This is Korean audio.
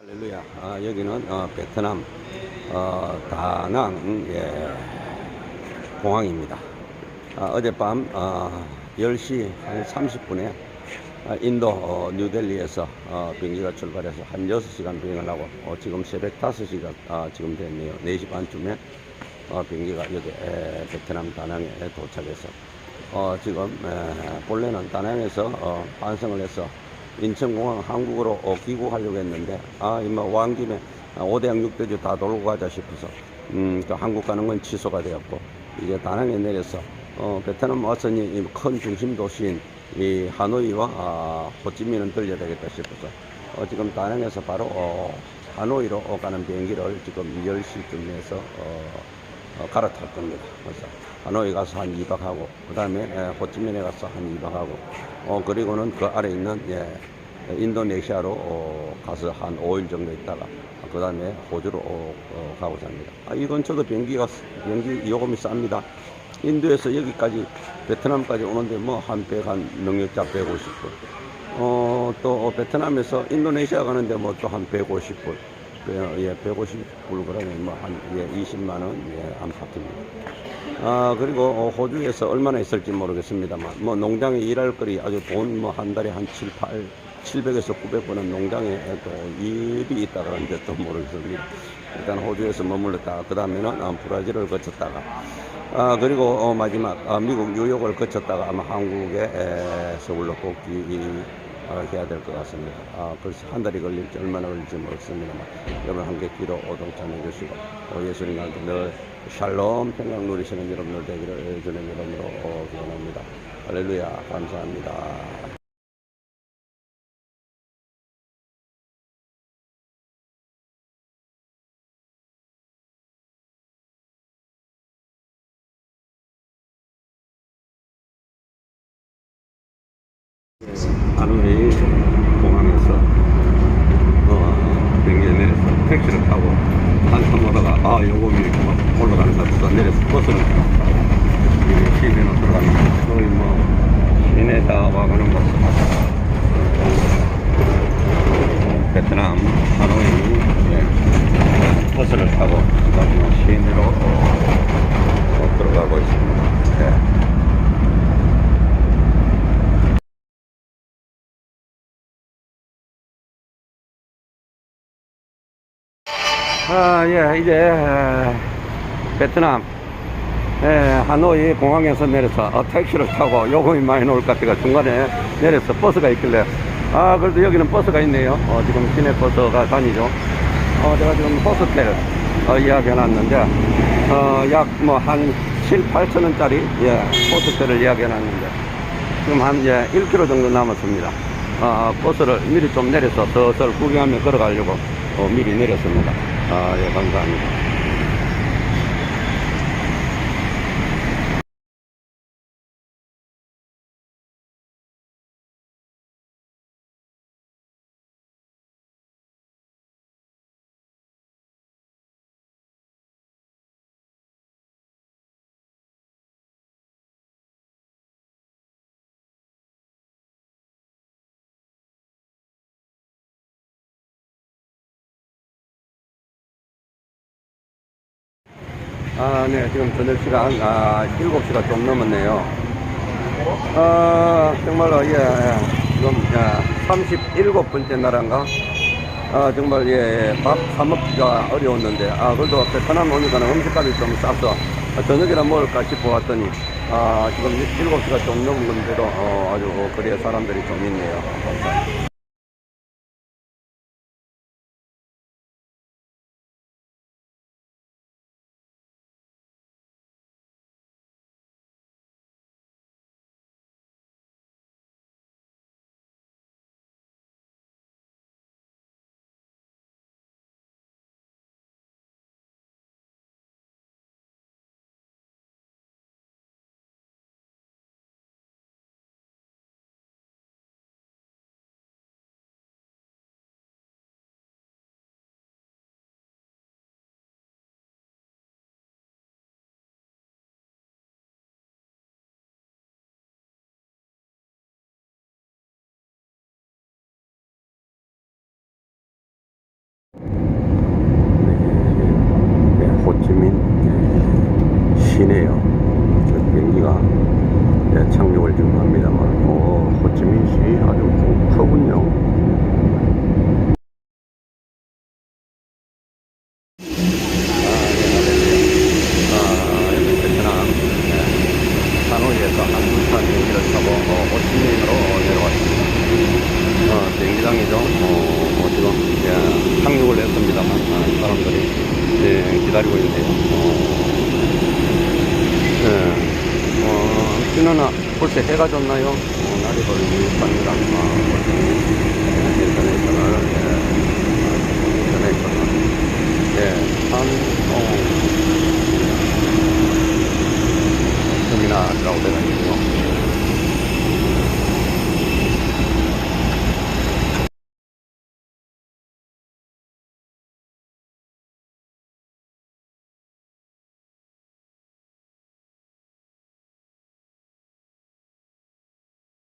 할렐루야. 아, 여기는 어, 베트남 어, 다낭 예, 공항입니다. 아, 어젯밤 어, 10시 한 30분에 아, 인도 어, 뉴델리에서 어, 비행기가 출발해서 한 6시간 비행을 하고 어, 지금 새벽 5시가 아, 지금 됐네요. 4시 반쯤에 어, 비행기가 여기 에, 베트남 다낭에 도착해서 어, 지금 에, 본래는 다낭에서 어, 반성을 해서 인천공항 한국으로 어, 귀국하려고 했는데 아 이마 왕 김에 오대양 육대주 다 돌고 가자 싶어서 음, 그 한국 가는 건 취소가 되었고 이제 다낭에 내려서 어, 베트남 와서니 이큰 중심 도시인 이 하노이와 아, 호찌민은 들려야 되겠다 싶어서 어, 지금 다낭에서 바로 어, 하노이로 어, 가는 비행기를 지금 10시쯤 내서 어, 어, 갈아탈 겁니다. 그래서 하노이 가서 한 2박 하고, 그 다음에 호치민에 가서 한 2박 하고, 어, 그리고는 그 아래 있는, 예, 인도네시아로 어, 가서 한 5일 정도 있다가, 그 다음에 호주로 어, 어, 가고자 합니다. 아, 이 근처도 비행기가, 비행기 요금이 쌉니다. 인도에서 여기까지, 베트남까지 오는데 뭐한 배, 한 능력자 150불. 어, 또 베트남에서 인도네시아 가는데 뭐 또 한 150불. 그, 예, 150불 그러면 뭐 한, 예, 20만원, 예, 안팎입니다. 아, 그리고 어, 호주에서 얼마나 있을지 모르겠습니다만, 뭐 농장에 일할 거리 아주 돈 뭐 한 달에 한 7, 8, 700에서 900번은 농장에 또 일이 있다 그러는데 또 모르겠습니다. 일단 호주에서 머물렀다가, 그 다음에는 아, 브라질을 거쳤다가, 아, 그리고 어, 마지막 아, 미국 뉴욕을 거쳤다가 아마 한국의 에, 서울로 복귀 어, 해야 될 것 같습니다. 아, 글쎄 한 달이 걸릴지 얼마나 걸릴지 모르겠습니다만 여러분 함께 기도 오동참 해 주시고 어, 예수님 가운데 늘 샬롬 평강 누리시는 여러분들 되기를 주는 이름으로 어, 기원합니다. 할렐루야 감사합니다. 하노이 공항에서 어, 비행기에 내려서 택시를 타고 한참 오다가 아 요금이 이렇게 막 올라가는 것 같아서 내려서 버스를 타고 이 시내로 들어갑니다. 거의 뭐 시내 다 와가는 곳 베트남 하노이 예, 버스를 타고 시내로 어, 들어가고 있습니다. 예. 아, 예, 이제, 에, 베트남, 에, 하노이 공항에서 내려서 어, 택시를 타고 요금이 많이 나올 것 같아가 중간에 내려서 버스가 있길래, 아, 그래도 여기는 버스가 있네요. 어, 지금 시내 버스가 다니죠. 어, 제가 지금 호스텔, 어, 예약해 놨는데, 어, 약 뭐 한 7, 8천 원짜리, 예, 호스텔을 예약해 놨는데, 지금 한, 예, 1km 정도 남았습니다. 어, 버스를 미리 좀 내려서 서서 구경하며 걸어가려고, 어, 미리 내렸습니다. 아, 예, 감사합니다. 아, 네, 지금 저녁 시간, 아, 7시가 좀 넘었네요. 아, 정말로, 예, 예. 지금, 예, 37번째 나라인가? 아, 정말, 예, 예, 밥 사먹기가 어려웠는데, 아, 그래도 베트남 오니까 음식값이 좀 싸서, 아, 저녁이나 먹을까 싶어 왔더니, 아, 지금 7시가 좀 넘은 건데도, 어, 아주, 어, 거리에 사람들이 좀 있네요. 감사합니다. 타고 어, 50m로 내려왔습니다. 어, 비행기장이죠. 어, 뭐 지금 이제 상륙을 했습니다만 아, 사람들이 이제 기다리고 있는데요. 어, 예, 어, 지는 벌써 해가 졌나요? 어, 날이 벌써 있답니다. 아, 벌써.